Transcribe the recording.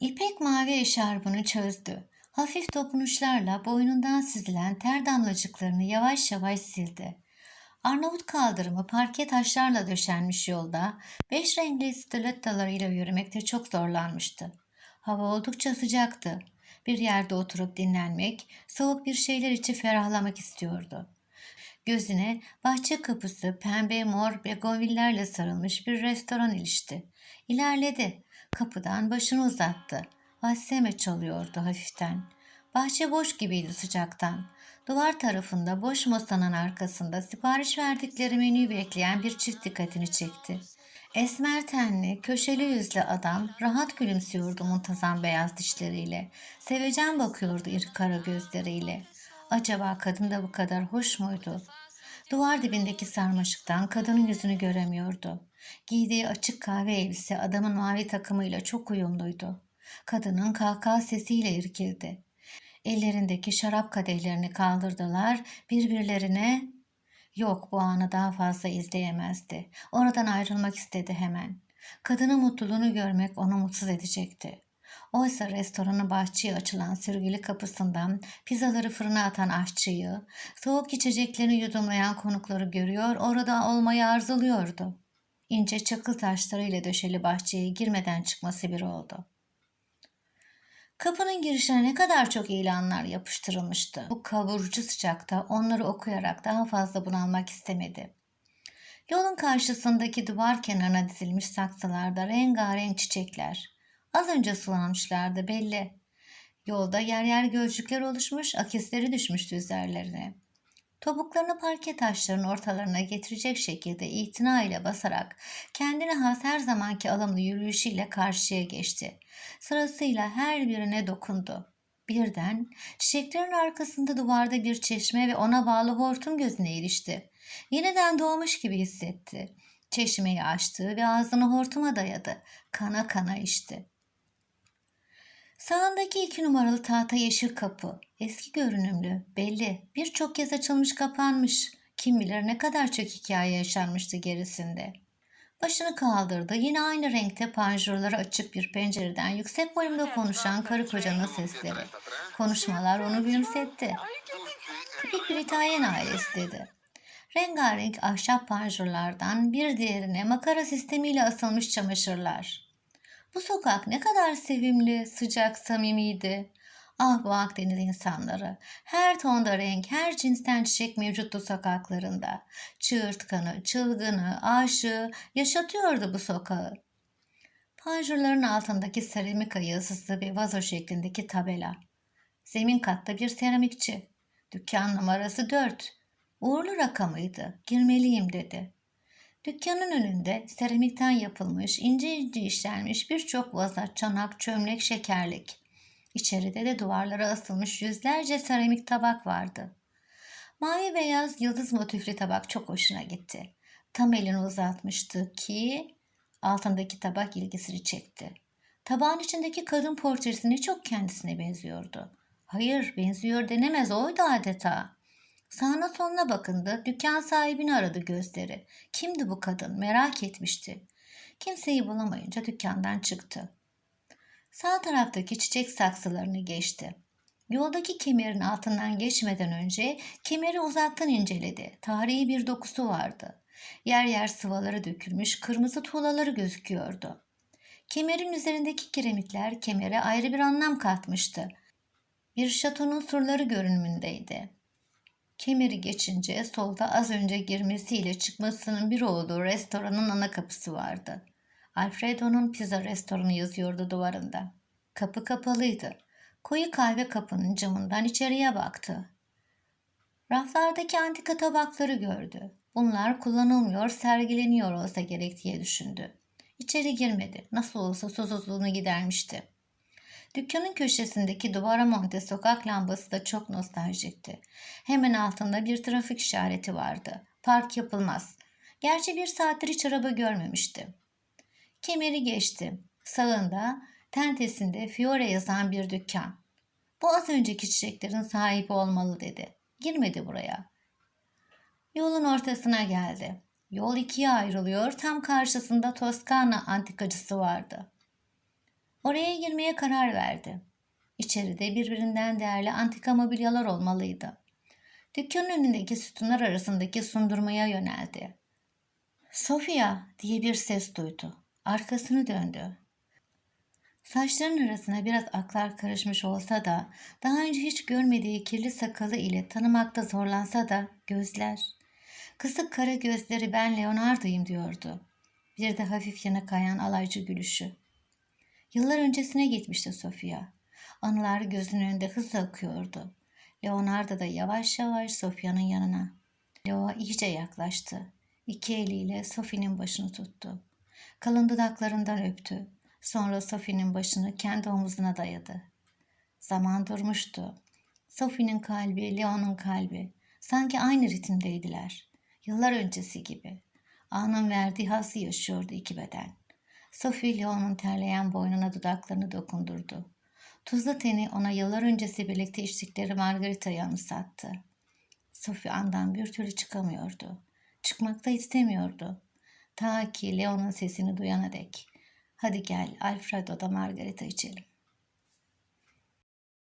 İpek mavi eşarbını çözdü. Hafif dokunuşlarla boynundan süzülen ter damlacıklarını yavaş yavaş sildi. Arnavut kaldırımı parke taşlarla döşenmiş yolda beş renkli stilettolarıyla yürümekte çok zorlanmıştı. Hava oldukça sıcaktı. Bir yerde oturup dinlenmek, soğuk bir şeyler içi ferahlamak istiyordu. Gözüne bahçe kapısı pembe mor begonvillerle sarılmış bir restoran ilişti. İlerledi. Kapıdan başını uzattı. Vasseme çalıyordu hafiften. Bahçe boş gibiydi sıcaktan. Duvar tarafında boş masanın arkasında sipariş verdikleri menüyü bekleyen bir çift dikkatini çekti. Esmer tenli, köşeli yüzlü adam rahat gülümsüyordu muntazam beyaz dişleriyle. Sevecen bakıyordu iri kara gözleriyle. Acaba kadın da bu kadar hoş muydu? Duvar dibindeki sarmaşıktan kadının yüzünü göremiyordu. Giydiği açık kahve elbise adamın mavi takımıyla çok uyumluydu. Kadının kahkaha sesiyle irkildi. Ellerindeki şarap kadehlerini kaldırdılar, birbirlerine Yok bu anı daha fazla izleyemezdi. Oradan ayrılmak istedi hemen. Kadının mutluluğunu görmek onu mutsuz edecekti. Oysa restoranın bahçeye açılan sürgülü kapısından pizzaları fırına atan aşçıyı, soğuk içeceklerini yudumlayan konukları görüyor, orada olmayı arzuluyordu. İnce çakıl taşlarıyla döşeli bahçeye girmeden çıkması bir oldu. Kapının girişine ne kadar çok ilanlar yapıştırılmıştı. Bu kavurucu sıcakta onları okuyarak daha fazla bunalmak istemedi. Yolun karşısındaki duvar kenarına dizilmiş saksılarda rengarenk çiçekler. Az önce sulanmışlardı belli. Yolda yer yer gölcükler oluşmuş, akisleri düşmüştü üzerlerine. Topuklarını parke taşlarının ortalarına getirecek şekilde itina ile basarak kendine has her zamanki alımlı yürüyüşüyle karşıya geçti. Sırasıyla her birine dokundu. Birden çiçeklerin arkasında duvarda bir çeşme ve ona bağlı hortum gözüne erişti. Yeniden doğmuş gibi hissetti. Çeşmeyi açtı ve ağzını hortuma dayadı. Kana kana içti. Sağındaki iki numaralı tahta yeşil kapı. Eski görünümlü, belli. Birçok kez açılmış kapanmış. Kim bilir ne kadar çok hikaye yaşanmıştı gerisinde. Başını kaldırdı. Yine aynı renkte panjurları açık bir pencereden yüksek volümde konuşan karı kocanın sesleri. Konuşmalar onu gülümsetti. Tipik bir İtalyan ailesi dedi. Rengarenk ahşap panjurlardan bir diğerine makara sistemiyle asılmış çamaşırlar. Bu sokak ne kadar sevimli, sıcak, samimiydi. Ah bu Akdeniz insanları. Her tonda renk, her cinsten çiçek mevcuttu sokaklarında. Çığırtkanı, çılgını, aşığı yaşatıyordu bu sokağı. Panjurların altındaki seramik ayısısı ve vazo şeklindeki tabela. Zemin katta bir seramikçi. Dükkan numarası dört. Uğurlu rakamıydı. Girmeliyim dedi. Dükkanın önünde seramikten yapılmış, ince ince işlenmiş birçok vaza, çanak, çömlek, şekerlik. İçeride de duvarlara asılmış yüzlerce seramik tabak vardı. Mavi beyaz yıldız motifli tabak çok hoşuna gitti. Tam elini uzatmıştı ki altındaki tabak ilgisini çekti. Tabağın içindeki kadın portresine çok kendisine benziyordu. Hayır benziyor denemez oydu adeta. Sağına soluna bakındı. Dükkan sahibini aradı gözleri. Kimdi bu kadın? Merak etmişti. Kimseyi bulamayınca dükkandan çıktı. Sağ taraftaki çiçek saksılarını geçti. Yoldaki kemerin altından geçmeden önce kemeri uzaktan inceledi. Tarihi bir dokusu vardı. Yer yer sıvaları dökülmüş kırmızı tuğlaları gözüküyordu. Kemerin üzerindeki kiremitler kemere ayrı bir anlam katmıştı. Bir şatonun surları görünümündeydi. Kemeri geçince solda az önce girmesiyle çıkmasının bir olduğu restoranın ana kapısı vardı. Alfredo'nun pizza restoranı yazıyordu duvarında. Kapı kapalıydı. Koyu kahve kapının camından içeriye baktı. Raflardaki antika tabakları gördü. Bunlar kullanılmıyor, sergileniyor olsa gerek diye düşündü. İçeri girmedi. Nasıl olsa susuzluğunu gidermişti. Dükkanın köşesindeki duvara monte sokak lambası da çok nostaljikti. Hemen altında bir trafik işareti vardı. Park yapılmaz. Gerçi bir saattir hiç araba görmemişti. Kemeri geçti. Sağında tentesinde Fiore yazan bir dükkan. Bu az önceki çiçeklerin sahibi olmalı dedi. Girmedi buraya. Yolun ortasına geldi. Yol ikiye ayrılıyor. Tam karşısında Toskana antikacısı vardı. Oraya girmeye karar verdi. İçeride birbirinden değerli antika mobilyalar olmalıydı. Dükkanın önündeki sütunlar arasındaki sundurmaya yöneldi. Sofia diye bir ses duydu. Arkasını döndü. Saçların arasına biraz aklar karışmış olsa da daha önce hiç görmediği kirli sakalı ile tanımakta zorlansa da gözler. Kısık kara gözleri ben Leonardo'yum diyordu. Bir de hafif yana kayan alaycı gülüşü. Yıllar öncesine gitmişti Sofia. Anılar gözünün önünde hızla akıyordu. Leonardo da yavaş yavaş Sofia'nın yanına. Leo iyice yaklaştı. İki eliyle Sophie'nin başını tuttu. Kalın dudaklarından öptü. Sonra Sophie'nin başını kendi omuzuna dayadı. Zaman durmuştu. Sophie'nin kalbi, Leon'un kalbi sanki aynı ritimdeydiler. Yıllar öncesi gibi. Anın verdiği hazzı yaşıyordu iki beden. Sophie Leon'un terleyen boynuna dudaklarını dokundurdu. Tuzlu teni ona yıllar öncesi birlikte içtikleri Margarita'yı anımsattı. Sophie andan bir türlü çıkamıyordu. Çıkmak da istemiyordu. Ta ki Leon'un sesini duyana dek. Hadi gel Alfredo'da Margarita içelim.